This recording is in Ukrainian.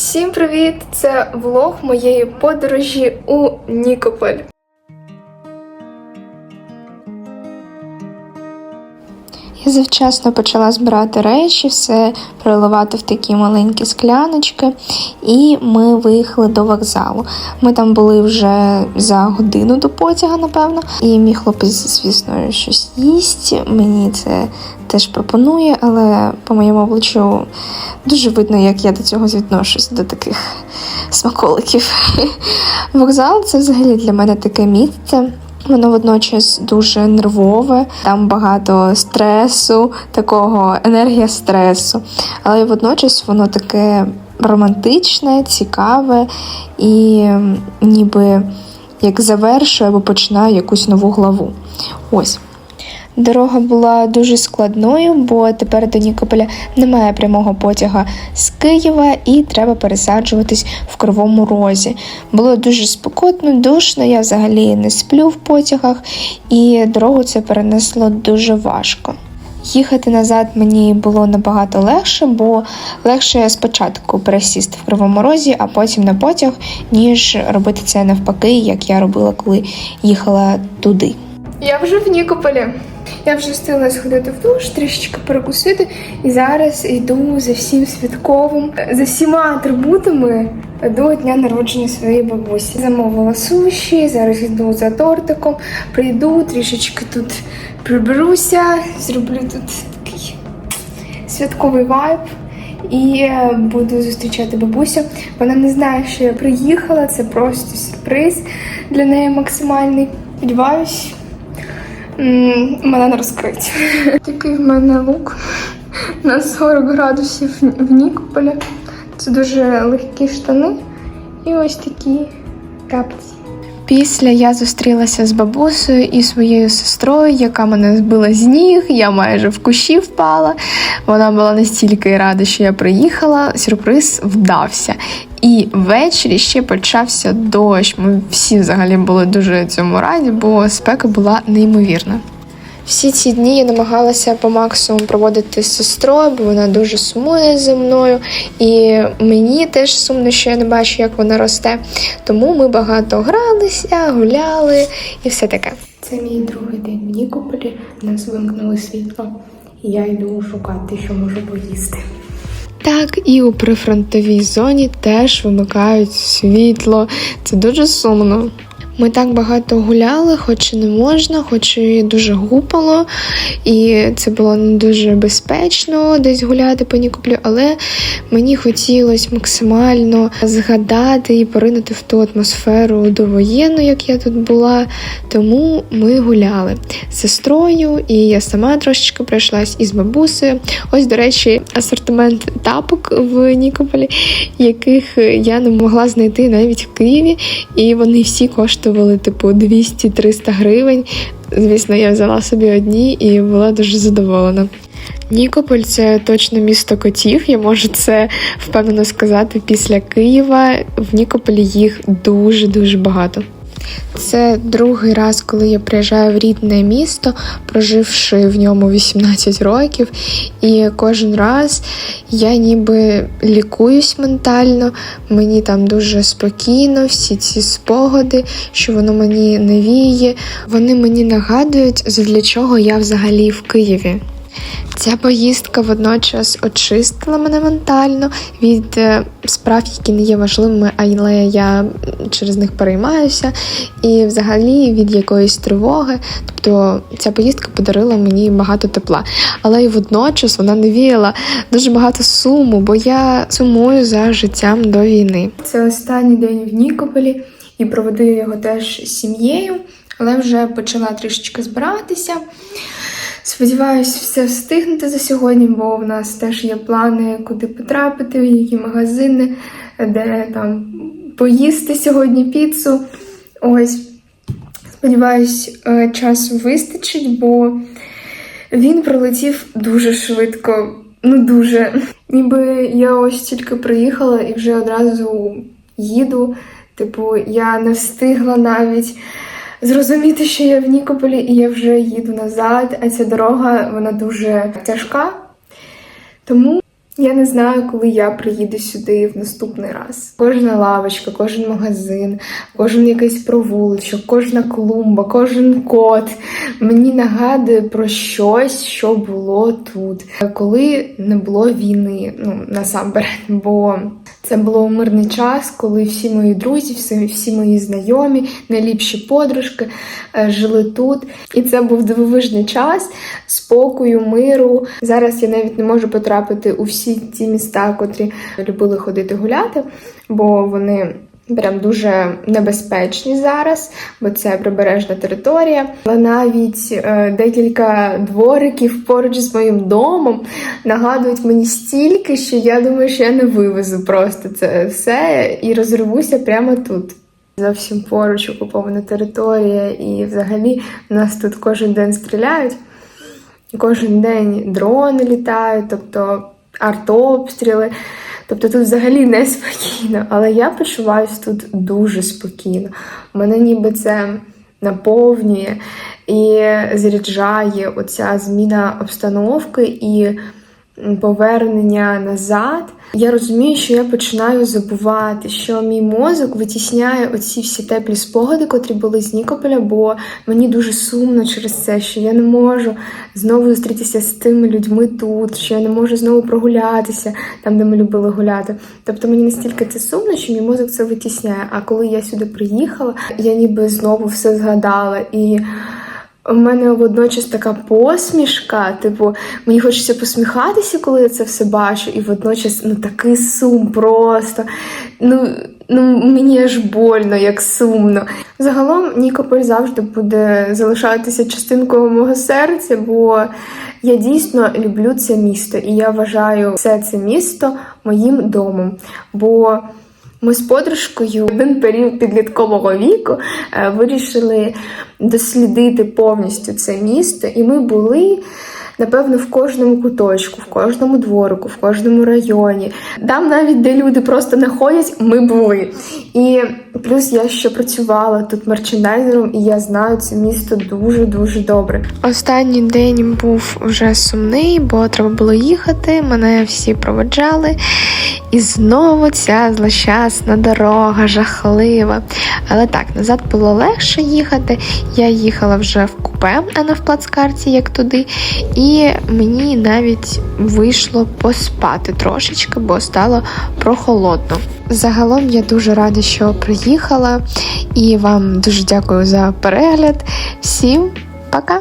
Всім привіт! Це влог моєї подорожі у Нікополь. Я завчасно почала збирати речі, все переливати в такі маленькі скляночки, і ми виїхали до вокзалу. Ми там були вже за годину до потяга, напевно. І мій хлопець, звісно, щось їсть. Мені це теж пропонує, але по моєму обличчю дуже видно, як я до цього відношусь, до таких смаколиків. Вокзал це взагалі для мене таке місце. Воно водночас дуже нервове, там багато стресу, такого енергія стресу. Але водночас воно таке романтичне, цікаве і ніби як завершує або починає якусь нову главу. Ось. Дорога була дуже складною, бо тепер до Нікополя немає прямого потяга з Києва і треба пересаджуватись в Кривому Розі. Було дуже спекотно, душно, я взагалі не сплю в потягах, і дорогу це перенесло дуже важко. Їхати назад мені було набагато легше, бо легше спочатку пересісти в Кривому Розі, а потім на потяг, ніж робити це навпаки, як я робила, коли їхала туди. Я вже в Нікополі. Я вже встигла сходити в душ, трішечки перекусити, і зараз йду за всім святковим, за всіма атрибутами до дня народження своєї бабусі. Замовила суші, зараз йду за тортиком, прийду, трішечки тут приберуся, зроблю тут такий святковий вайб. І е, буду зустрічати бабусю. Вона не знає, що я приїхала. Це просто сюрприз для неї максимальний. Сподіваюсь, мене не розкрить. Такий в мене лук на 40 градусів в Нікополі. Це дуже легкі штани і ось такі капці. Після я зустрілася з бабусею і своєю сестрою, яка мене збила з ніг. Я майже в кущі впала. Вона була настільки рада, що я приїхала. Сюрприз вдався. І ввечері ще почався дощ. Ми всі взагалі були дуже цьому раді, бо спека була неймовірна. Всі ці дні я намагалася по максимуму проводити з сестрою, бо вона дуже сумує за мною, і мені теж сумно, що я не бачу, як вона росте. Тому ми багато гралися, гуляли і все таке. Це мій другий день в Нікополі. Нас вимкнули світло. І я йду шукати, що можу поїсти. Так, і у прифронтовій зоні теж вимикають світло. Це дуже сумно. Ми так багато гуляли, хоч і не можна, хоч і дуже гупало, і це було не дуже безпечно десь гуляти по Нікоплю, але мені хотілося максимально згадати і поринути в ту атмосферу довоєнну, як я тут була. Тому ми гуляли з сестрою, і я сама трошечки пройшлась із бабусею. Ось, до речі, асортимент тапок в Нікополі, яких я не могла знайти навіть в Києві, і вони всі коштували типу 200-300 гривень. Звісно, я взяла собі одні і була дуже задоволена. Нікополь це точно місто котів. Я можу це впевнено сказати після Києва. В Нікополі їх дуже дуже багато. Це другий раз, коли я приїжджаю в рідне місто, проживши в ньому 18 років, і кожен раз я ніби лікуюсь ментально, мені там дуже спокійно, всі ці спогади, що воно мені навіє, вони мені нагадують, для чого я взагалі в Києві. Ця поїздка водночас очистила мене ментально від е, справ, які не є важливими, але я через них переймаюся, і взагалі від якоїсь тривоги. Тобто ця поїздка подарила мені багато тепла. Але й водночас вона навіяла дуже багато суму, бо я сумую за життям до війни. Це останній день в Нікополі і проведу його теж з сім'єю, але вже почала трішечки збиратися. Сподіваюсь, все встигнути за сьогодні, бо в нас теж є плани, куди потрапити, в які магазини, де там поїсти сьогодні піцу. Ось, сподіваюсь, е, часу вистачить, бо він пролетів дуже швидко. Ну, дуже. Ніби я ось тільки приїхала і вже одразу їду. Типу, я не встигла навіть зрозуміти, що я в Нікополі, і я вже їду назад, а ця дорога вона дуже тяжка. Тому Я не знаю, коли я приїду сюди в наступний раз. Кожна лавочка, кожен магазин, кожен якийсь провуличок, кожна клумба, кожен кот мені нагадує про щось, що було тут, коли не було війни. Ну насамперед, бо це було мирний час, коли всі мої друзі, всі, всі мої знайомі, найліпші подружки е, жили тут. І це був дивовижний час спокою, миру. Зараз я навіть не можу потрапити у всі ті міста, котрі любили ходити гуляти, бо вони. Прям дуже небезпечні зараз, бо це прибережна територія. Але навіть е, декілька двориків поруч з моїм домом нагадують мені стільки, що я думаю, що я не вивезу просто це все і розривуся прямо тут. Зовсім поруч окупована територія, і взагалі нас тут кожен день стріляють. Кожен день дрони літають, тобто артобстріли. Тобто тут взагалі неспокійно, але я почуваюся тут дуже спокійно. Мене ніби це наповнює і заряджає оця зміна обстановки і повернення назад. Я розумію, що я починаю забувати, що мій мозок витісняє оці всі теплі спогади, котрі були з Нікополя, бо мені дуже сумно через це, що я не можу знову зустрітися з тими людьми тут, що я не можу знову прогулятися там, де ми любили гуляти. Тобто мені настільки це сумно, що мій мозок це витісняє. А коли я сюди приїхала, я ніби знову все згадала і. У мене водночас така посмішка, типу, мені хочеться посміхатися, коли я це все бачу, і водночас ну такий сум просто. Ну, ну мені аж больно, як сумно. Загалом Нікополь завжди буде залишатися частинкою мого серця, бо я дійсно люблю це місто, і я вважаю все це місто моїм домом. Бо ми з подружкою в один період підліткового віку е, вирішили дослідити повністю це місто, і ми були. Напевно, в кожному куточку, в кожному дворику, в кожному районі. Там навіть де люди просто не ходять, ми були. І плюс я ще працювала тут мерчендайзером, і я знаю це місто дуже-дуже добре. Останній день був вже сумний, бо треба було їхати. Мене всі проведжали. І знову ця злощасна дорога, жахлива. Але так, назад було легше їхати. Я їхала вже в купе, а не в плацкарті, як туди. І мені навіть вийшло поспати трошечки, бо стало прохолодно. Загалом я дуже рада, що приїхала, і вам дуже дякую за перегляд. Всім пока!